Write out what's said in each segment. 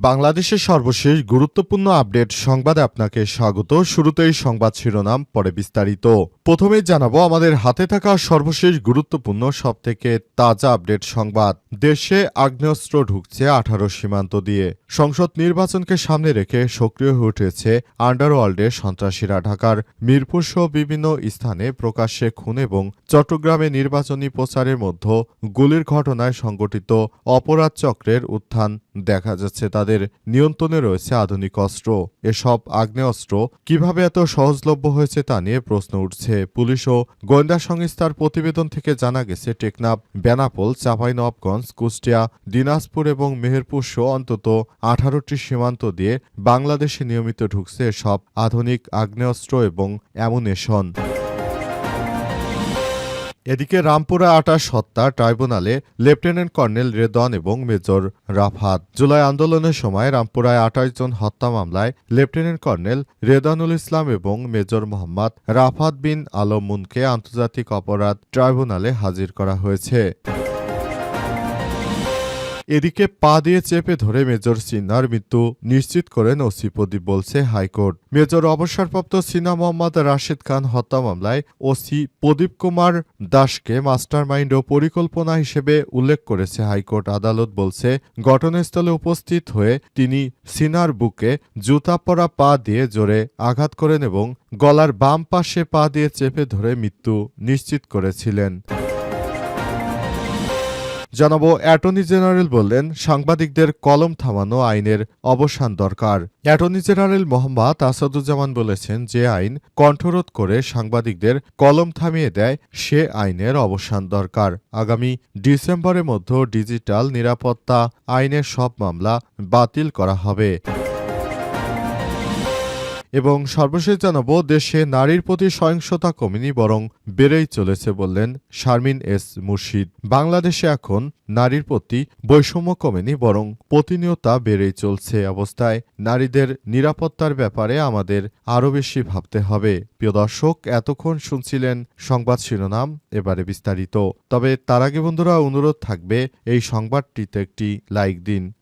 বাংলাদেশের সর্বশেষ গুরুত্বপূর্ণ আপডেট সংবাদে আপনাকে স্বাগত। শুরুতেই সংবাদ শিরোনাম, পরে বিস্তারিত। প্রথমেই জানাব, আমাদের হাতে থাকা সর্বশেষ গুরুত্বপূর্ণ, সবথেকে তাজা আপডেট সংবাদ। দেশে আগ্নেয়াস্ত্র ঢুকছে আঠারো সীমান্ত দিয়ে। সংসদ নির্বাচনকে সামনে রেখে সক্রিয় হয়ে উঠেছে আন্ডারওয়ার্ল্ডে সন্ত্রাসীরা। ঢাকার মিরপুর সহ বিভিন্ন স্থানে প্রকাশ্যে খুন এবং চট্টগ্রামে নির্বাচনী প্রচারের মধ্যে গুলির ঘটনায় সংগঠিত অপরাধ চক্রের উত্থান। দেখা যাচ্ছে তাদের নিয়ন্ত্রণে রয়েছে আধুনিক অস্ত্র। এসব আগ্নেয়াস্ত্র কীভাবে এত সহজলভ্য হয়েছে তা নিয়ে প্রশ্ন উঠছে। পুলিশ ও গোয়েন্দা সংস্থার প্রতিবেদন থেকে জানা গেছে, টেকনাফ, বেনাপোল, চাঁপাইনবাবগঞ্জ, কুষ্টিয়া, দিনাজপুর এবং মেহেরপুর সহ অন্তত আঠারোটি সীমান্ত দিয়ে বাংলাদেশে নিয়মিত ঢুকছে সব আধুনিক আগ্নেয়াস্ত্র এবং অ্যামুনেশন। এদিকে রামপুরা আটাশ হত্যা ট্রাইব্যুনালে লেফটেন্যান্ট কর্নেল রেদন এবং মেজর রাফাত। জুলাই আন্দোলনের সময় রামপুরায় আঠাশ জন হত্যা মামলায় লেফটেন্যান্ট কর্নেল রেদানুল ইসলাম এবং মেজর মোহাম্মদ রাফাত বিন আলমুনকে আন্তর্জাতিক অপরাধ ট্রাইব্যুনালে হাজির করা হয়েছে। এদিকে পা দিয়ে চেপে ধরে মেজর সিনহার মৃত্যু নিশ্চিত করেন ওসি প্রদীপ বলছে হাইকোর্ট। মেজর অবসরপ্রাপ্ত সিনা মোহাম্মদ রাশেদ খান হত্যা মামলায় ওসি প্রদীপ কুমার দাসকে মাস্টারমাইন্ড ও পরিকল্পনা হিসেবে উল্লেখ করেছে হাইকোর্ট। আদালত বলছে, ঘটনাস্থলে উপস্থিত হয়ে তিনি সিনার বুকে জুতা পরা পা দিয়ে জোরে আঘাত করেন এবং গলার বাম পাশে পা দিয়ে চেপে ধরে মৃত্যু নিশ্চিত করেছিলেন। জানাব, অ্যাটর্নি জেনারেল বললেন, সাংবাদিকদের কলম থামানো আইনের অবসান দরকার। অ্যাটর্নি জেনারেল মোহাম্মদ আসাদুজ্জামান বলেছেন যে আইন কণ্ঠরোধ করে সাংবাদিকদের কলম থামিয়ে দেয়, সে আইনের অবসান দরকার। আগামী ডিসেম্বরের মধ্যে ডিজিটাল নিরাপত্তা আইনের সব মামলা বাতিল করা হবে। এবং সর্বশেষ জানাব, দেশে নারীর প্রতি সহিংসতা কমেনি, বরং বেড়েই চলেছে বললেন শারমিন এস মুর্শিদ। বাংলাদেশে এখন নারীর প্রতি বৈষম্য কমেনি, বরং প্রতিনিয়তা বেড়েই চলছে অবস্থায়। নারীদের নিরাপত্তার ব্যাপারে আমাদের আরও বেশি ভাবতে হবে। প্রিয় দর্শক, এতক্ষণ শুনছিলেন সংবাদ শিরোনাম, এবারে বিস্তারিত। তবে তার আগে বন্ধুরা, অনুরোধ থাকবে এই সংবাদটিতে একটি লাইক দিন।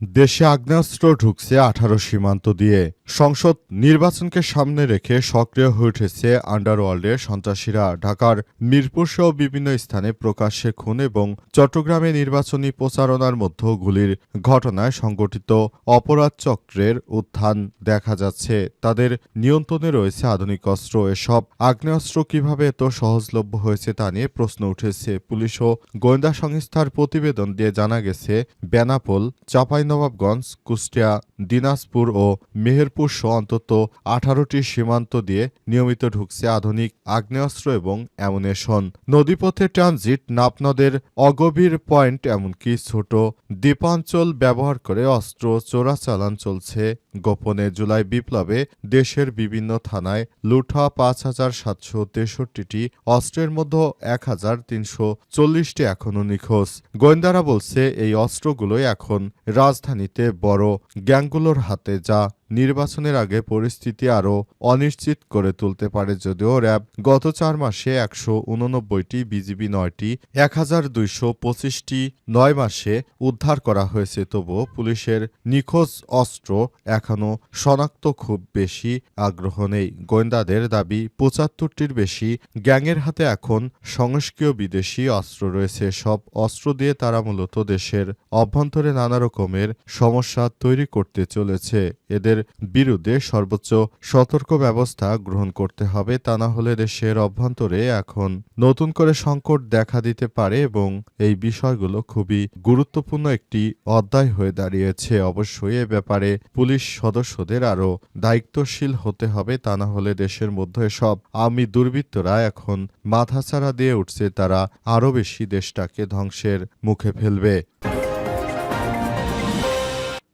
দেশে আগ্নেয়াস্ত্র ঢুকছে আঠারো সীমান্ত দিয়ে। সংসদ নির্বাচনকে সামনে রেখে সক্রিয় হয়ে উঠেছে আন্ডারওয়ার্ল্ডের সন্ত্রাসীরা। ঢাকার মিরপুর সহ বিভিন্ন স্থানে প্রকাশ্যে খুন এবং চট্টগ্রামে নির্বাচনী প্রচারণার মধ্যে গুলির ঘটনায় সংগঠিত অপরাধ চক্রের উত্থান দেখা যাচ্ছে। তাদের নিয়ন্ত্রণে রয়েছে আধুনিক অস্ত্র। এসব আগ্নেয়াস্ত্র কীভাবে এত সহজলভ্য হয়েছে তা নিয়ে প্রশ্ন উঠেছে। পুলিশ ও গোয়েন্দা সংস্থার প্রতিবেদন দিয়ে জানা গেছে, বেনাপোল চাঁপাইনবাবগঞ্জ কুষ্টিয়া, দিনাজপুর ও মেহেরপুর সহ অন্তত আঠারোটি সীমান্ত দিয়ে নিয়মিত ঢুকছে আধুনিক আগ্নেয়াস্ত্র এবং অ্যামুনেশন। নদীপথে ট্রানজিট নাপনদের অগভীর পয়েন্ট, এমনকি ছোট দ্বীপাঞ্চল ব্যবহার করে অস্ত্র চোরাচালান চলছে। গোপনে জুলাই বিপ্লবে দেশের বিভিন্ন থানায় লুঠা পাঁচ হাজার সাতশো তেষট্টিটি অস্ত্রের মধ্যে এক হাজার তিনশো চল্লিশটি এখনও নিখোঁজ। গোয়েন্দারা বলছে, এই অস্ত্রগুলোই এখন রাজধানীতে বড় গ্যাংগুলোর হাতে যা নির্বাচনের আগে পরিস্থিতি আরও অনিশ্চিত করে তুলতে পারে যদিও র্যাব গত চার মাসে একশো উননব্বইটি, বিজিবি নয়টি, এক হাজার দুইশো পঁচিশটি নয় মাসে উদ্ধার করা হয়েছে। তবুও পুলিশের নিখোঁজ অস্ত্র এখনও শনাক্ত খুব বেশি আগ্রহ নেই। গোয়েন্দাদের দাবি, পঁচাত্তরটির বেশি গ্যাংয়ের হাতে এখন সংস্কীয় বিদেশি অস্ত্র রয়েছে। সব অস্ত্র দিয়ে তারা মূলত দেশের অভ্যন্তরে নানা রকমের সমস্যা তৈরি করতে চলেছে। এদের তাদের বিরুদ্ধে সর্বোচ্চ সতর্ক ব্যবস্থা গ্রহণ করতে হবে, তা না হলে দেশের অভ্যন্তরে এখন নতুন করে সংকট দেখা দিতে পারে এবং এই বিষয়গুলো খুবই গুরুত্বপূর্ণ একটি অধ্যায় হয়ে দাঁড়িয়েছে। অবশ্যই এ ব্যাপারে পুলিশ সদস্যদের আরও দায়িত্বশীল হতে হবে, তা না হলে দেশের মধ্যে সব আমি দুর্বৃত্তরা এখন মাথাছাড়া দিয়ে উঠছে, তারা আরও বেশি দেশটাকে ধ্বংসের মুখে ফেলবে।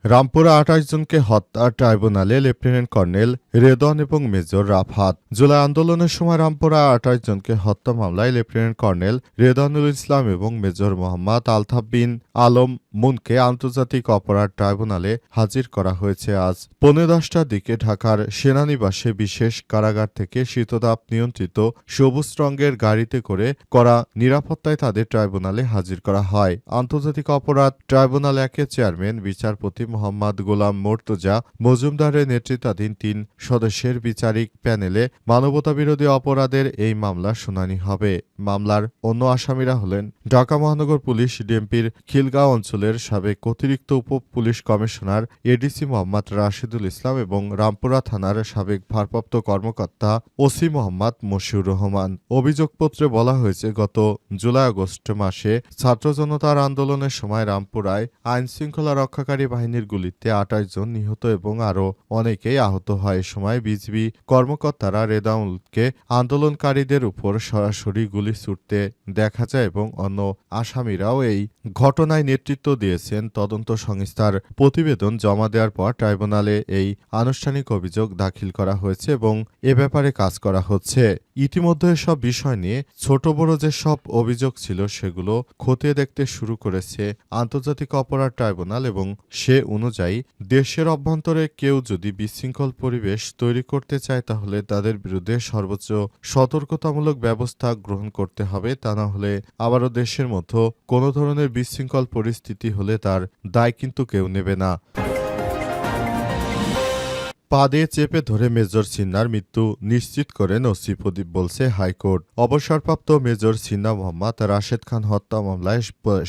রামপুরা আঠাশ জনকে হত্যা ট্রাইব্যুনালে লেফটেন্যান্ট কর্নেল রেদন এবং মেজর রাফাত। জুলাই আন্দোলনের সময় রামপুরা আঠাশ জনকে হত্যা মামলায় লেফটেন্যান্ট কর্নেল রেদানুল ইসলাম এবং মেজর মোহাম্মদ আলতাফ বিন আলম মুনকে আন্তর্জাতিক অপরাধ ট্রাইব্যুনালে হাজির করা হয়েছে আজ। পৌনে দশটার দিকে ঢাকার সেনানিবাসে বিশেষ কারাগার থেকে শীততাপ নিয়ন্ত্রিত সবুজ রঙের গাড়িতে করে করা নিরাপত্তায় তাদের ট্রাইব্যুনালে হাজির করা হয়। আন্তর্জাতিক অপরাধ ট্রাইব্যুনাল একের চেয়ারম্যান, বিচারপতি মোহাম্মদ গোলাম মোর্তজা মজুমদারের নেতৃত্বাধীন তিন সদস্যের বিচারিক প্যানেলে মানবতাবিরোধী অপরাধের এই মামলার শুনানি হবে। মামলার অন্য আসামিরা হলেন ঢাকা মহানগর পুলিশ ডিএমপির খিলগাঁও অঞ্চলের সাবেক অতিরিক্ত উপ police commissioner ADC Mohammad Rashidul Islam এবং রামপুরা থানার সাবেক ভারপ্রাপ্ত কর্মকর্তা ওসি মোহাম্মদ মশিউর রহমান। অভিযোগপত্রে বলা হয়েছে, গত জুলাই আগস্ট মাসে ছাত্র জনতার আন্দোলনের সময় রামপুরায় আইন শৃঙ্খলা রক্ষাকারী বাহিনীর গুলিতে আঠাশ জন নিহত এবং আরও অনেকেই আহত হয়। এ সময় বিজিবি কর্মকর্তারা রেদাউলকে আন্দোলনকারীদের উপর সরাসরি গুলি ছুটতে দেখা যায় এবং অন্য আসামিরাও এই ঘটনায় নেতৃত্ব দিয়েছেন। তদন্ত সংস্থার প্রতিবেদন জমা দেওয়ার পর ট্রাইব্যুনালে এই আনুষ্ঠানিক অভিযোগ দাখিল করা হয়েছে এবং এ ব্যাপারে কাজ করা হচ্ছে। ইতিমধ্যে এসব বিষয় নিয়ে ছোট বড় যে সব অভিযোগ ছিল সেগুলো খতিয়ে দেখতে শুরু করেছে আন্তর্জাতিক অপরাধ ট্রাইব্যুনাল এবং সে অনুযায়ী, দেশের অভ্যন্তরে কেউ যদি বিশৃঙ্খল পরিবেশ তৈরি করতে চায়, তাহলে তাদের বিরুদ্ধে সর্বোচ্চ সতর্কতামূলক ব্যবস্থা গ্রহণ করতে হবে। তা না হলে আবারও দেশের মতো কোনো ধরনের বিশৃঙ্খল পরিস্থিতি হলে তার দায় কিন্তু কেউ নেবে না। পা দিয়ে চেপে ধরে মেজর সিন্নার মৃত্যু নিশ্চিত করেন ওসি প্রদীপ বলছে হাইকোর্ট। অবসরপ্রাপ্ত মেজর সিন্না মোহাম্মদ রাশেদ খান হত্যা মামলায়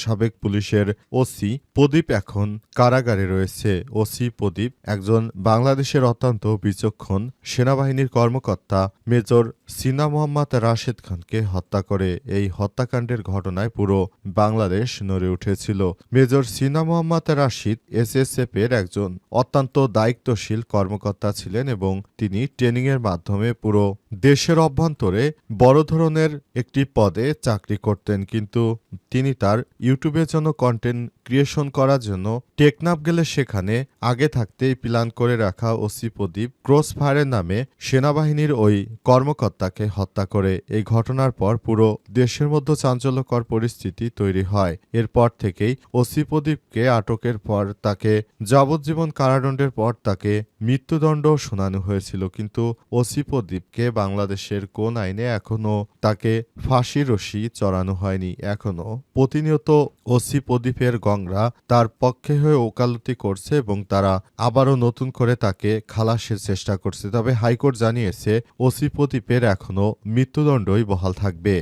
সাবেক পুলিশের ওসি প্রদীপ এখন কারাগারে রয়েছে। ওসি প্রদীপ একজন বাংলাদেশের অত্যন্ত বিচক্ষণ সেনাবাহিনীর কর্মকর্তা। মেজর সিনা মোহাম্মদ রাশেদ খানকে হত্যা করে এই হত্যাকাণ্ডের ঘটনায় পুরো বাংলাদেশ নড়ে উঠেছিল। মেজর সিনা মোহাম্মদ রাশিদ এসএসএফ এর একজন অত্যন্ত দায়িত্বশীল কর্মকর্তা ছিলেন এবং তিনি ট্রেনিংয়ের মাধ্যমে পুরো দেশের অভ্যন্তরে বড় ধরনের একটি পদে চাকরি করতেন, কিন্তু তিনি তার ইউটিউবের জন্য কন্টেন্ট ক্রিয়েশন করার জন্য টেকনাফ গেলে সেখানে আগে থাকতেই প্ল্যান করে রাখা ওসি প্রদীপ ক্রস ফায়ারের নামে সেনাবাহিনীর ওই কর্মকর্তাকে হত্যা করে। এই ঘটনার পর পুরো দেশের মধ্যে চাঞ্চল্যকর পরিস্থিতি তৈরি হয়। এরপর থেকেই ওসি প্রদীপকে আটকের পর তাকে যাবজ্জীবন কারাদণ্ডের পর তাকে মৃত্যুদণ্ড শোনানো হয়েছিল, কিন্তু ওসি প্রদীপকে বাংলাদেশের কোন আইনে এখনও তাকে ফাঁসি রশি চড়ানো হয়নি। এখনও প্রতিনিয়ত ওসি প্রদীপের গংরা তার পক্ষে হয়ে ওকালতি করছে এবং তারা আবারও নতুন করে তাকে খালাসের চেষ্টা করছে। তবে হাইকোর্ট জানিয়েছে, ওসি প্রদীপের এখনও মৃত্যুদণ্ডই বহাল থাকবে।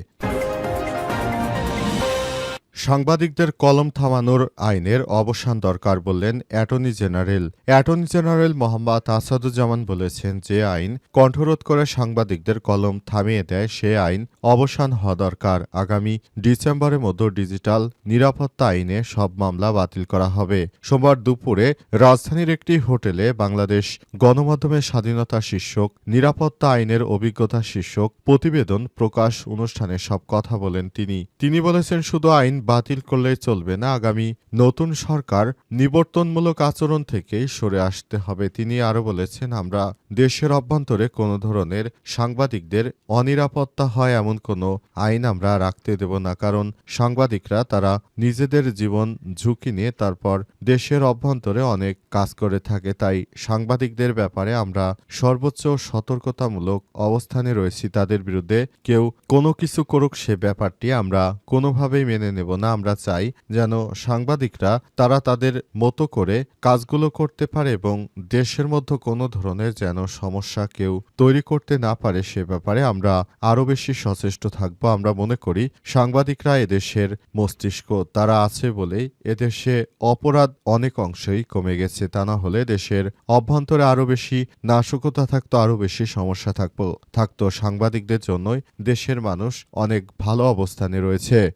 সাংবাদিকদের কলম থামানোর আইনের অবসান দরকার বললেন attorney general. Attorney general Mohammad Asaduzzaman বলেছেন যে আইন কণ্ঠরোধ করে সাংবাদিকদের কলম থামিয়ে দেয়, সে আইন অবসান হওয়া দরকার। আগামী ডিসেম্বরের মধ্যে ডিজিটাল নিরাপত্তা আইনে সব মামলা বাতিল করা হবে। সোমবার দুপুরে রাজধানীর একটি হোটেলে বাংলাদেশ গণমাধ্যমের স্বাধীনতা শীর্ষক, নিরাপত্তা আইনের অভিজ্ঞতা শীর্ষক প্রতিবেদন প্রকাশ অনুষ্ঠানে সব কথা বলেন তিনি। তিনি বলেছেন, শুধু আইন বাতিল করলেই চলবে না। আগামী নতুন সরকার নিবর্তনমূলক আচরণ থেকেই সরে আসতে হবে। তিনি আরও বলেছেন, আমরা দেশের অভ্যন্তরে কোনো ধরনের সাংবাদিকদের অনিরাপত্তা হয় এমন কোনো আইন আমরা রাখতে দেব না। কারণ সাংবাদিকরা, তারা নিজেদের জীবন ঝুঁকি নিয়ে তারপর দেশের অভ্যন্তরে অনেক কাজ করে থাকে। তাই সাংবাদিকদের ব্যাপারে আমরা সর্বোচ্চ সতর্কতামূলক অবস্থানে রয়েছি। তাদের বিরুদ্ধে কেউ কোনো কিছু করুক, সে ব্যাপারটি আমরা কোনোভাবেই মেনে নেব না আমরা চাই যেন সাংবাদিকরা তারা তাদের মতো করে কাজগুলো করতে পারে এবং দেশের মধ্যে কোনো ধরনের যেন সমস্যা কেউ তৈরি করতে না পারে সে ব্যাপারে আমরা আরও বেশি সচেষ্ট থাকব। আমরা মনে করি সাংবাদিকরা এদেশের মস্তিষ্ক, তারা আছে বলেই এদেশে অপরাধ অনেক অংশেই কমে গেছে। তা না হলে দেশের অভ্যন্তরে আরও বেশি নাশকতা থাকতো, আরও বেশি সমস্যা থাকতো থাকতো। সাংবাদিকদের জন্যই দেশের মানুষ অনেক ভালো অবস্থানে রয়েছে।